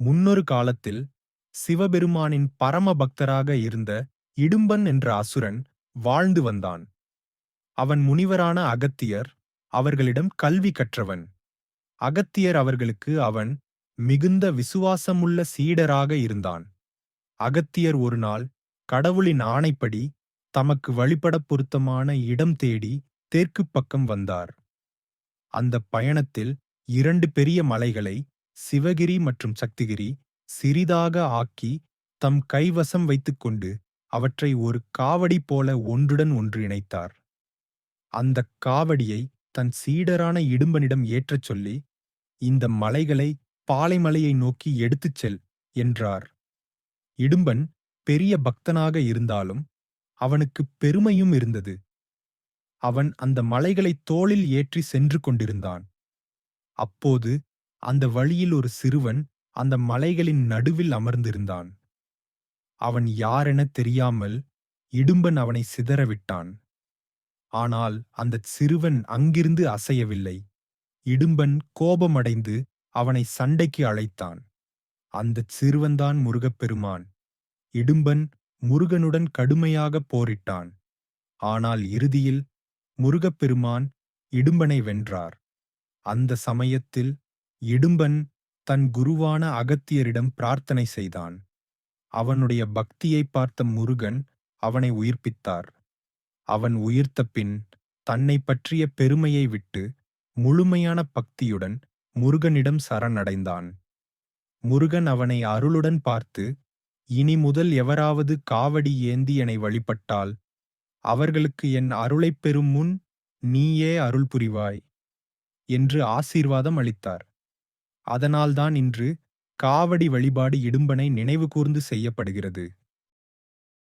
முன்னொரு காலத்தில் சிவபெருமானின் பரம பக்தராக இருந்த இடும்பன் என்ற அசுரன் வாழ்ந்து வந்தான். அவன் முனிவரான அகத்தியர் அவர்களிடம் கல்வி கற்றவன். அகத்தியர் அவர்களுக்கு அவன் மிகுந்த விசுவாசமுள்ள சீடராக இருந்தான். அகத்தியர் ஒருநாள் கடவுளின் ஆணைப்படி தமக்கு வழிபடப் பொருத்தமான இடம் தேடி தெற்குப் பக்கம் வந்தார். அந்தப் பயணத்தில் இரண்டு பெரிய மலைகளை சிவகிரி மற்றும் சக்திகிரி சிறிதாக ஆக்கி தம் கைவசம் வைத்துக்கொண்டு அவற்றை ஒரு காவடி போல ஒன்றுடன் ஒன்று இணைத்தார். அந்தக் காவடியை தன் சீடரான இடும்பனிடம் ஏற்றச் சொல்லி இந்த மலைகளை பாலைமலையை நோக்கி எடுத்துச் செல் என்றார். இடும்பன் பெரிய பக்தனாக இருந்தாலும் அவனுக்கு பெருமையும் இருந்தது. அவன் அந்த மலைகளை தோளில் ஏற்றி சென்று கொண்டிருந்தான். அப்போது அந்த வழியில் ஒரு சிறுவன் அந்த மலைகளின் நடுவில் அமர்ந்திருந்தான். அவன் யாரெனத் தெரியாமல் இடும்பன் அவனை சிதறவிட்டான். ஆனால் அந்தச் சிறுவன் அங்கிருந்து அசையவில்லை. இடும்பன் கோபமடைந்து அவனை சண்டைக்கு அழைத்தான். அந்தச் சிறுவன்தான் முருகப்பெருமான். இடும்பன் முருகனுடன் கடுமையாக போரிட்டான். ஆனால் இறுதியில் முருகப்பெருமான் இடும்பனை வென்றார். அந்த சமயத்தில் இடும்பன் தன் குருவான அகத்தியரிடம் பிரார்த்தனை செய்தான். அவனுடைய பக்தியைப் பார்த்த முருகன் அவனை உயிர்ப்பித்தார். அவன் உயிர்த்த பின் தன்னை பற்றிய பெருமையை விட்டு முழுமையான பக்தியுடன் முருகனிடம் சரணடைந்தான். முருகன் அவனை அருளுடன் பார்த்து இனி முதல் எவராவது காவடி ஏந்தி என்னை வழிபட்டால் அவர்களுக்கு என் அருளைப் பெறும் முன் நீயே அருள் புரிவாய் என்று ஆசீர்வாதம் அளித்தார். அதனால்தான் இன்று காவடி வழிபாடு இடும்பனை நினைவு கூர்ந்து செய்யப்படுகிறது.